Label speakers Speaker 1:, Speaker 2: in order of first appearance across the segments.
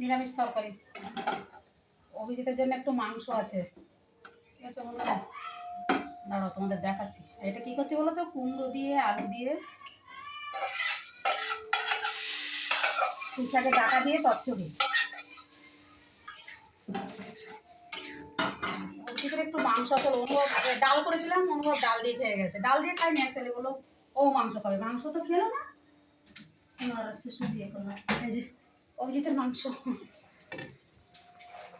Speaker 1: নিরামিষ তরকারি। অভিজিতের জন্য একটু মাংস আছে। ঠিক আছে বন্ধুরা দাঁড়াও, তোমাদের দেখাচ্ছি। এটা কি করছি বলো তো? কুমড়ো দিয়ে, আলু দিয়ে। পুঁইশাকে ডাকা দিয়ে চচ্চড়ি। একটু মাংস আছে অনুভব ডাল করেছিলাম অনুভব ডাল দিয়ে খেয়ে গেছে। ডাল দিয়ে খাইনি অ্যাকচুয়ালি বলো। ও মাংস খাবে। মাংস তো খেলো না। আর হচ্ছে শুধু ইয়ে এই যে অভিজিতের মাংস।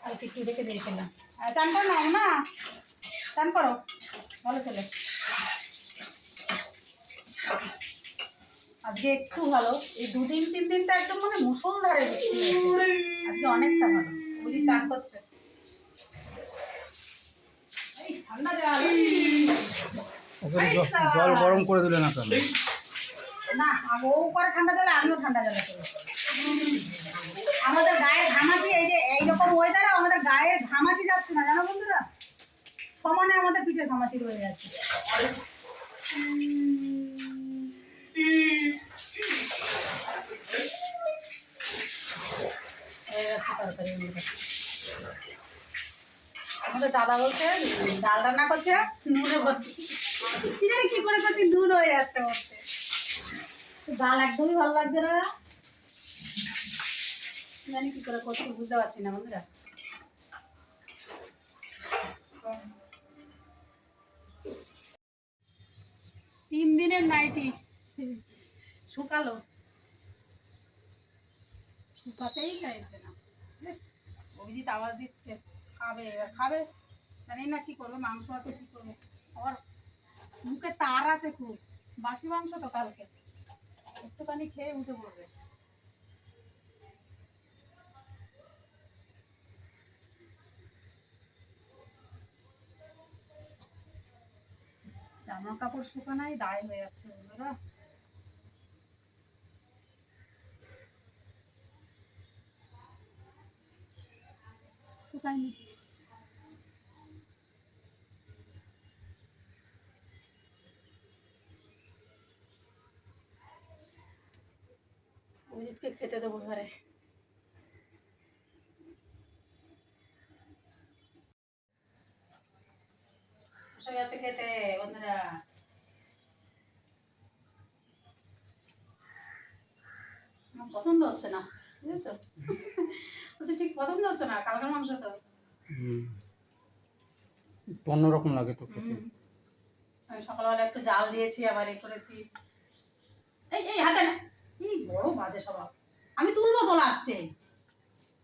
Speaker 1: কালকে একটু রেখে দিয়েছিলাম? আর চান করো না না চান করো। ভালো ছেলে। আজকে একটু ভালো। এই দুদিন, তিন দিনটা একদম মানে মুসলধারে বৃষ্টি আজকে অনেকটা ভালো। বুঝি চান করছে। জল
Speaker 2: গরম করে দিলে না কেন?
Speaker 1: না, ও ঠান্ডা আমিও ঠান্ডা জলে আমাদের এই যে আমাদের ঘামাচি যাচ্ছে না, জানো বন্ধুরা? সমানে আমাদের পিঠে রয়ে যাচ্ছে। দাদা বলছে ডাল রান্না করছে, নুনে কি করে করছি, নুন হয়ে যাচ্ছে ডাল একদমই ভালো লাগছে না। জানি কি করে করছি, বুঝতে পারছি না বন্ধুরা। তিন দিনের নাইটি শুকালো। শুকাতেই চাইছে না। অভিজিৎ আওয়াজ দিচ্ছে। খাবে, এবার খাবে। জানি না কি করবে, মাংস আছে কি করবে। আবার মুখে তার আছে খুব। বাসি মাংস তো কালকে। একটুখানি খেয়ে উঠে পড়বে। জামা কাপড় শুকানাই দায় হয়ে যাচ্ছে বন্ধুরা। শুকায়নি। অভিজিৎকে খেতে দেবো ঘরে। গেছে খেতে বন্ধুরা। পছন্দ হচ্ছে না বুঝেছ? বলছে ঠিক পছন্দ হচ্ছে না কালকের মাংস তো।
Speaker 2: অন্যরকম লাগে তো খেতে।
Speaker 1: আমি সকালবেলা একটু জাল দিয়েছি আবার এ করেছি। এই এই হাতে না। এই বড় বাজে স্বভাব। আমি তুলবো তো লাস্টে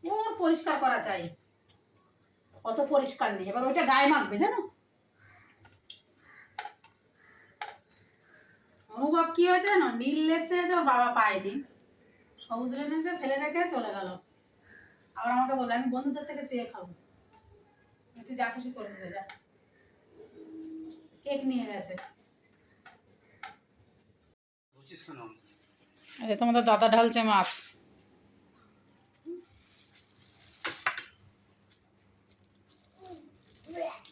Speaker 1: ওর পরিষ্কার করা চাই। অত পরিষ্কার নেই। এবার ওইটা গায়ে মাখবে, জানো? অনুভব কি হয়েছে জানো? নীল লেপ চেয়েছে ওর বাবা পায়নি। সবুজ রেনেছে ফেলে রেখে চলে গেল। আবার আমাকে বলল, আমি বন্ধুদের থেকে চেয়ে খাব। তুই যা খুশি করে দিতে যা। কেক নিয়ে গেছে। এই তোমাদের দাদা ঢালছে মাছ।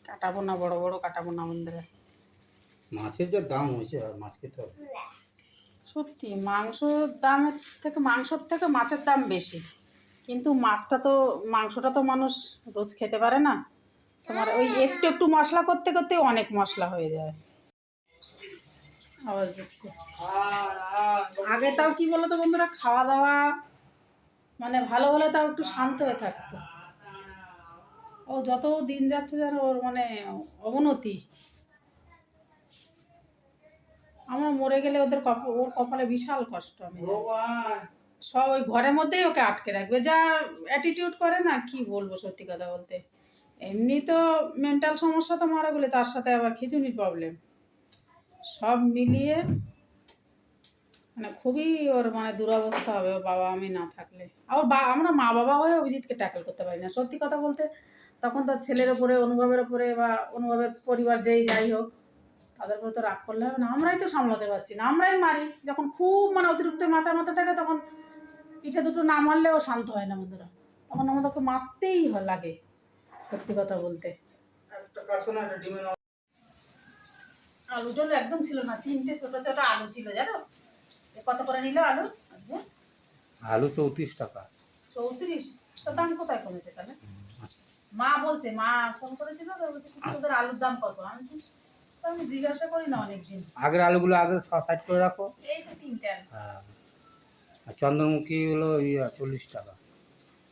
Speaker 1: কাটাবো না বড় বড় কাটাবো না বন্ধুরা
Speaker 2: মাছের যা দাম হয়েছে আর মাছ খেতে হবে।
Speaker 1: সত্যি মাংস দামের থেকে মাংসর থেকে মাছের দাম বেশি। কিন্তু মাছটা তো মাংসটা তো মানুষ রোজ খেতে পারে না। তোমার ওই একটু একটু মশলা করতে করতে অনেক মশলা হয়ে যায়। আওয়াজ দিচ্ছে। আগে তাও কি বলতো বন্ধুরা, খাওয়া দাওয়া মানে ভালো হলে তাও একটু শান্ত হয়ে থাকতো। ও যত দিন যাচ্ছে যেন ওর মানে অবনতি। আমরা মরে গেলে ওদের ওর কপালে বিশাল কষ্ট আমি সব ওই ঘরের মধ্যেই ওকে আটকে রাখবে। যা অ্যাটিটিউড করে না, কি বলব সত্যি কথা বলতে। এমনি তো মেন্টাল সমস্যা তো মারা গেলে, তার সাথে আবার খিচুনির প্রবলেম সব মিলিয়ে মানে খুবই ওর মানে দুরবস্থা হবে ওর বাবা আমি না থাকলে। আর বা, আমরা মা বাবা হয়ে অভিজিৎকে ট্যাকেল করতে পারি না। সত্যি কথা বলতে, তখন তো ছেলের ওপরে অনুভবের ওপরে বা অনুভবের পরিবার যেই যাই হোক, তাদের উপরে তো রাগ করলে হবে না। আমরাই তো সামলাতে পারছি না, আমরাই মারি। যখন খুব মানে অতিরিক্ত মাথা মাথা থাকে, তখন পিঠে দুটো না মারলেও শান্ত হয় না বন্ধুরা। তখন আমাদেরকে মারতেই লাগে, সত্যি কথা বলতে।
Speaker 2: একটা কাজ
Speaker 1: আলুটা একদম ছিল না তিনটে ছোট ছোট আলু ছিল জানো? কত করে নিল আলু? আজকে?
Speaker 2: আলু চৌত্রিশ টাকা।
Speaker 1: চৌত্রিশ? তো দাম কোথায় কমেছে তাহলে? মা বলছে মা ফোন করেছিল তোদের আলুর দাম কত? আমি আমি জিজ্ঞাসা করি না অনেকদিন।
Speaker 2: আগের আলুগুলো আগে সাইড করে রাখো।
Speaker 1: এই তো তিনটে
Speaker 2: হ্যাঁ। আর চন্দ্রমুখী হলো চল্লিশ টাকা।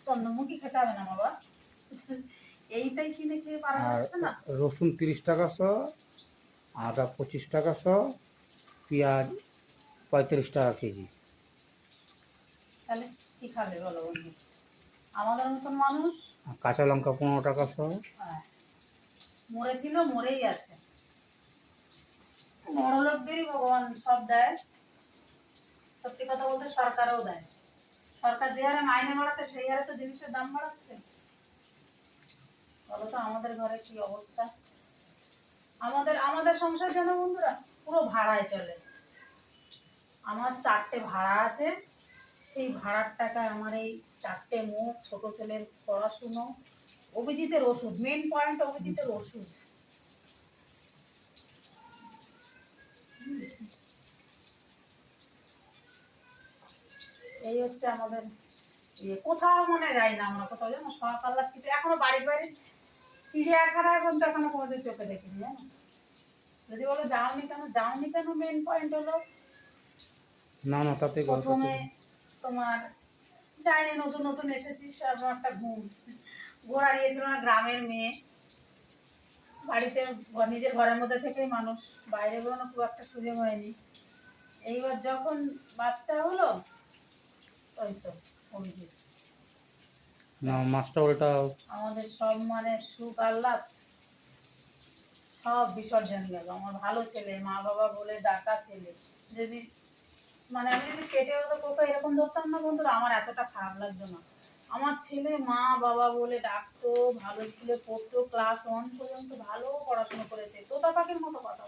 Speaker 1: চন্দ্রমুখী খেতে হবে না বাবা। এইটাই কিনে খেয়ে পারা যাচ্ছে না।
Speaker 2: রসুন তিরিশ টাকা শো আদা পঁচিশ টাকা শো পেঁয়াজ পঁয়ত্রিশ টাকা কেজি।
Speaker 1: তাহলে কি খাবে বলো আমাদের মতন মানুষ?
Speaker 2: কাঁচা লঙ্কা পনেরো টাকা শো
Speaker 1: হ্যাঁ, মরেছিল মরেই আছে। বড় লোকদেরই ভগবান সব দেয়। সত্যি কথা বলতে সরকারও দেয়। সরকার যে হারে মাইনে বাড়াচ্ছে সেই হারে তো জিনিসের দাম বাড়াচ্ছে। বলো তো আমাদের ঘরে কি অবস্থা? আমাদের আমাদের সংসার যেন বন্ধুরা? পুরো ভাড়ায় চলে। আমার চারটে ভাড়া আছে। সেই ভাড়ার টাকায় আমার এই চারটে মুখ, ছোট ছেলের পড়াশুনো, অভিজিতের ওষুধ মেন পয়েন্ট অভিজিতের ওষুধ। এই হচ্ছে আমাদের ইয়ে। কোথাও মনে যায় না আমরা, কোথাও জানো সকাল কিছু এখনও বাড়ির বাইরে চিড়িয়াখানায় পর্যন্ত এখনও কোনোদিন চোখে দেখিনি জানো? যদি বলো যাওনি কেন যাওনি কেন মেন পয়েন্ট হলো?
Speaker 2: না না তাতে
Speaker 1: প্রথমে তোমার যাইনি নতুন নতুন এসেছি সব একটা ঘুম। ঘোরা দিয়েছিল না গ্রামের মেয়ে। বাড়িতে নিজের ঘরের মধ্যে থেকেই মানুষ। বাইরে বেরোনো খুব একটা সুযোগ হয়নি। এইবার যখন বাচ্চা হলো ওই তো অভিজিৎ।
Speaker 2: না, মাছটা ওটা
Speaker 1: আমাদের সব মানে সুখ, আহ্লাদ, সব বিসর্জন গেল। আমার ভালো ছেলে, মা বাবা বলে ডাকা ছেলে। যদি মানে আমি যদি পেটে হতো কোথাও এরকম ধরতাম না বন্ধুরা, আমার এতটা খারাপ লাগতো না। আমার ছেলে, মা বাবা বলে ডাকতো, ভালো স্কুলে পড়তো ক্লাস ওয়ান পর্যন্ত ভালো পড়াশোনা করেছে। তোতা পাখির মতো কথা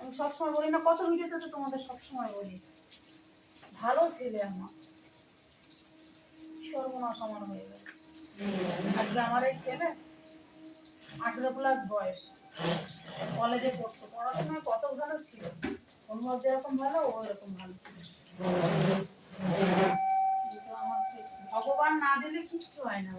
Speaker 1: আমি সবসময় বলি না, কত ভিডিওতে তো তোমাদের সবসময় বলি? ভালো ছেলে আমার। হয়ে যাবে আজকে আমার এই ছেলে আঠেরো প্লাস বয়স। কলেজে পড়তো। পড়াশোনায় কত ভালো ছিল? অনুভব যেরকম ভালো, ও এরকম ভালো ছিল। ভগবান না দিলে কিচ্ছু হয় না